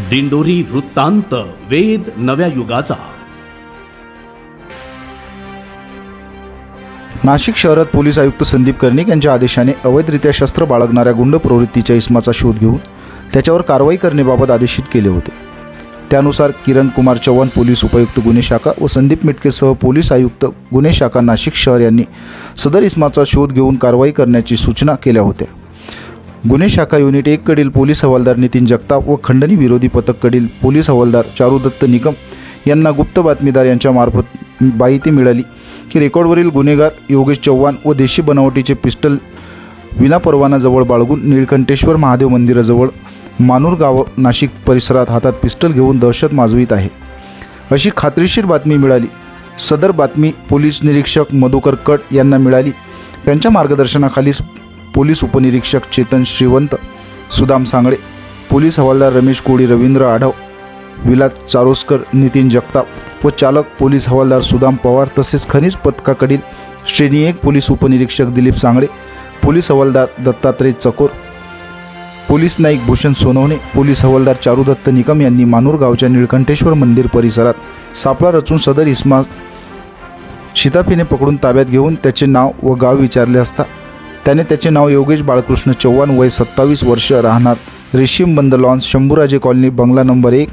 दिंडोरी वृत्तांत वेद नव्या युगाचा. नाशिक शहरात पोलीस आयुक्त संदीप कर्णिक यांच्या आदेशाने अवैधरित्या शस्त्र बाळगणाऱ्या गुंड प्रवृत्तीच्या इसमाचा शोध घेऊन त्याच्यावर कारवाई करण्याबाबत आदेशित केले होते. त्यानुसार किरण कुमार चव्हाण पोलीस उपायुक्त गुन्हे शाखा व संदीप मिटकेसह पोलीस आयुक्त गुन्हे शाखा नाशिक शहर यांनी सदर इसमाचा शोध घेऊन कारवाई करण्याची सूचना केल्या होत्या. गुन्हे शाखा युनिट एक कडील पोलीस हवालदार नितीन जगताप व खंडणी विरोधी पथक कडील पोलीस हवालदार चारुदत्त निकम यांना गुप्त बातमीदार यांच्या मार्फत माहिती मिळाली की रेकॉर्डवरील गुन्हेगार योगेश चव्हाण व देशी बनावटीचे पिस्टल विनापरवानाजवळ बाळगून निळकंठेश्वर महादेव मंदिराजवळ मानूर गाव नाशिक परिसरात हातात पिस्टल घेऊन दहशत माजवीत आहे. अशी खात्रीशीर बातमी मिळाली. सदर बातमी पोलीस निरीक्षक मधुकर कट यांना मिळाली. त्यांच्या मार्गदर्शनाखाली पोलीस उपनिरीक्षक चेतन श्रीवंत सुदाम सांगळे पोलीस हवालदार रमेश कोळी रवींद्र आढाव विलास चारोस्कर नितीन जगताप व चालक पोलीस हवालदार सुदाम पवार तसेच खनिज पथकाकडील श्रेणी एक पोलीस उपनिरीक्षक दिलीप सांगळे पोलीस हवालदार दत्तात्रय चकोर पोलीस नाईक भूषण सोनवणे पोलीस हवालदार चारुदत्त निकम यांनी मानूर गावच्या निळकंठेश्वर मंदिर परिसरात सापळा रचून सदर इस्मा शिताफीने पकडून ताब्यात घेऊन त्याचे नाव व गाव विचारले असता त्याने त्याचे नाव योगेश बाळकृष्ण चव्हाण वय सत्तावीस वर्ष राहणार. रेशीम बंद लॉन्स शंभूराजे कॉलनी बंगला नंबर एक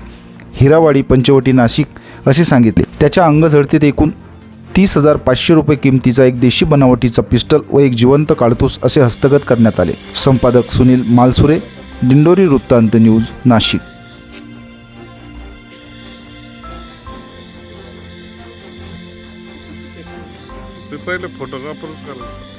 हिरावाडी पंचवटी नाशिक असे सांगितले. त्याच्या अंगझडतीत एकूण तीस हजार पाचशे रुपये किमतीचा एक देशी बनावटीचा पिस्टल व एक जिवंत काळतूस असे हस्तगत करण्यात आले. संपादक सुनील मालसुरे दिंडोरी वृत्तांत न्यूज नाशिक. पहिले फोटोग्राफरच करायचं.